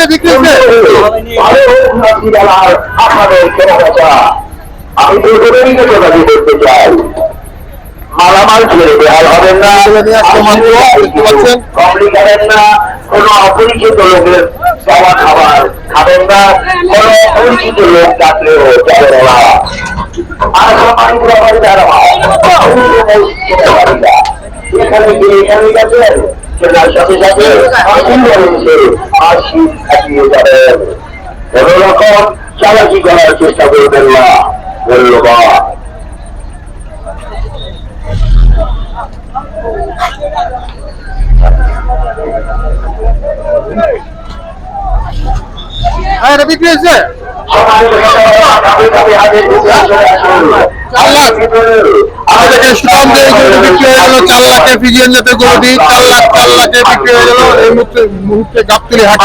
হয়েছে বিক্রি আমি দুজনেরই যোগাযোগ করতে চাই মালামাল ছেড়ে বেহাল হবেন না এগুলো নিয়ে আসছে মাত্র, দেখতে পাচ্ছেন। কমলি খাবেন না কোন অপরিচিত লোকের খাবার খাবার খাবেন না কোন অপরিচিত লোক ডাকলেও যাবে না। আর সবাই ব্যাপারে যারা এখানে গিয়ে এখানে গেছেন সেটার সাথে সাথে আর শীত কাটিয়ে যাবেন কোনো রকম চালাকি করার চেষ্টা করবেন না ধন্যবাদ এটা বিক্রি হয়েছে? আমাদের এখানে যে গরুটি বিক্রি হয়ে গেল চার লাখের ফিজিয়ান জাতের গরুটি চার লাখ চার লাখে বিক্রি হয়ে গেল। এই মুহূর্তে মুহূর্তে গাবতলি হাট।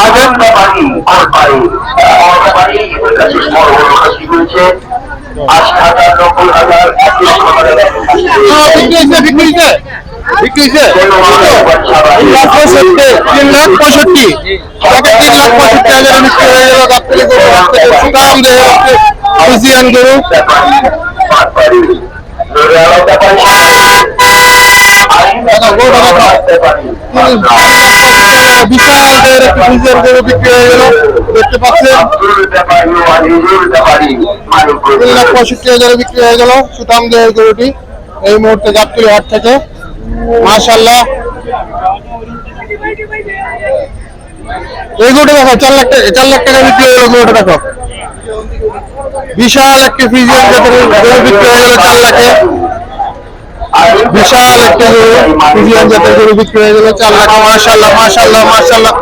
তিন লাখ পঁয়ষট্টি। তিন লাখ পঁয়ষট্টি। লাখ হাজারে বিক্রি হয়ে গেল গাবতলি গরু। হাট থেকে যে গরু বিশাল দেহের একটি ফিজিয়ান গরু বিক্রি হয়ে গেল। দেখতে পাচ্ছেন পঁয়ষট্টি হাজারে বিক্রি হয়ে গেল সুতাম দেহের গরুটি এই মুহূর্তে গাবতলি হাট থেকে মাশাল্লাহ এই গরুটা দেখো, চার লাখ টাকা চার লাখ টাকা বিক্রি হয়ে গেল গরুটা দেখো। বিশাল একটি ফিজিয়ান ভেতরে গরু বিক্রি হয়ে গেল চার লাখে বিশাল একটা গরু ফিজিয়ান জাতের গরু বিক্রি হয়ে গেল চার লাখে মার্শাল্লাহ মার্শাল্লাহ মাশাল্লাহ